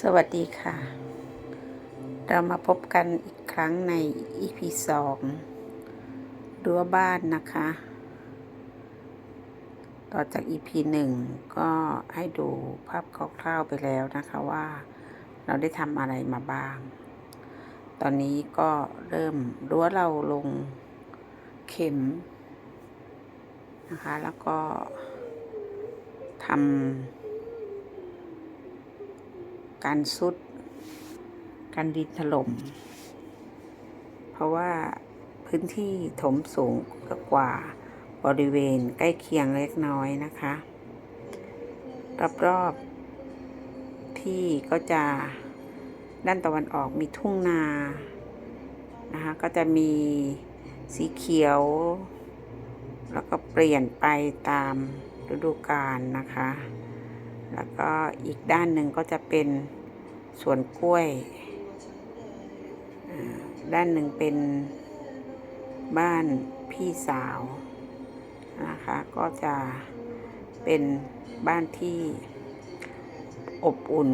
สวัสดีค่ะ เรามาพบกันอีกครั้งใน EP 2รั้วบ้านนะคะ ต่อจาก EP 1ก็ให้ดูภาพคร่าวๆไปแล้วนะคะว่าเราได้ทำอะไรมาบ้าง ตอนนี้ก็เริ่มรั้วเราลงเข็มนะคะ แล้วก็ทำ การซุด การดินถล่ม เพราะว่าพื้นที่ถมสูงกว่าบริเวณใกล้เคียงเล็กน้อยนะคะ รอบๆที่ก็จะด้านตะวันออกมีทุ่งนานะคะก็จะมีสีเขียว แล้วก็เปลี่ยนไปตามฤดูกาลนะคะ แล้วก็อีกด้านหนึ่งก็จะเป็นสวนกล้วย ด้านหนึ่งเป็นบ้านพี่สาวนะคะ ก็จะเป็นบ้านที่อบอุ่น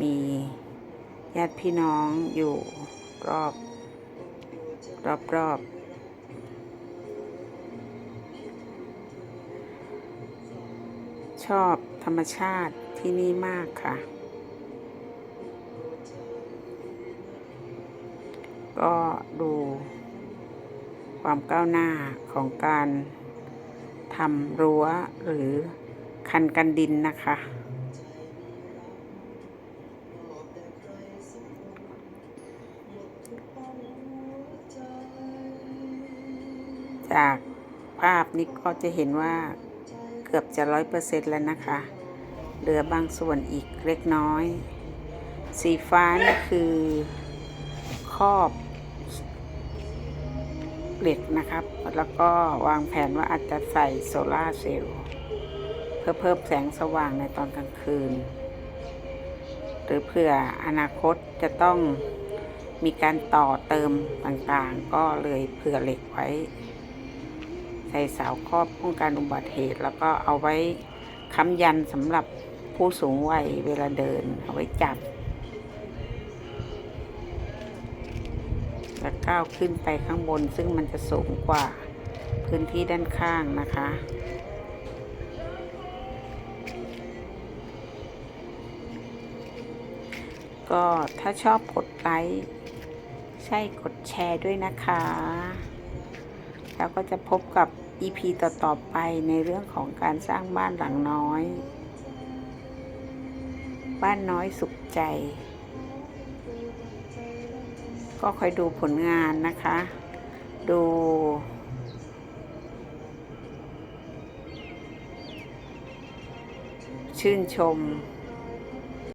มีญาติพี่น้องอยู่รอบรอบรอบ ชอบธรรมชาติที่นี่มากค่ะ ก็ดูความก้าวหน้าของการทำรั้วหรือคันกันดินนะคะ จากภาพนี้ก็จะเห็นว่า เกือบจะร้อยเปอร์เซ็นต์แล้วนะคะ เหลือบางส่วนอีกเล็กน้อย สีฟ้านี่คือครอบเหล็กนะครับ แล้วก็วางแผนว่าอาจจะใส่โซลาร์เซลล์เพื่อเพิ่มแสงสว่างในตอนกลางคืน หรือเผื่ออนาคตจะต้องมีการต่อเติมต่างๆ ก็เลยเผื่อเหล็กไว้ ส่เสาครอบป้องกันอุบัติเหตุ แล้วก็เอาไว้ค้ำยันสำหรับผู้สูงวัยเวลาเดินเอาไว้จับแล้วก้าวขึ้นไปข้างบนซึ่งมันจะสูงกว่าพื้นที่ด้านข้างนะคะ ก็ถ้าชอบกดไลค์ใช่กดแชร์ด้วยนะคะ แล้วก็จะพบกับ EP ต่อๆไปในเรื่องของการสร้างบ้านหลังน้อย บ้านน้อยสุขใจ ก็คอยดูผลงานนะคะ ดู ชื่นชม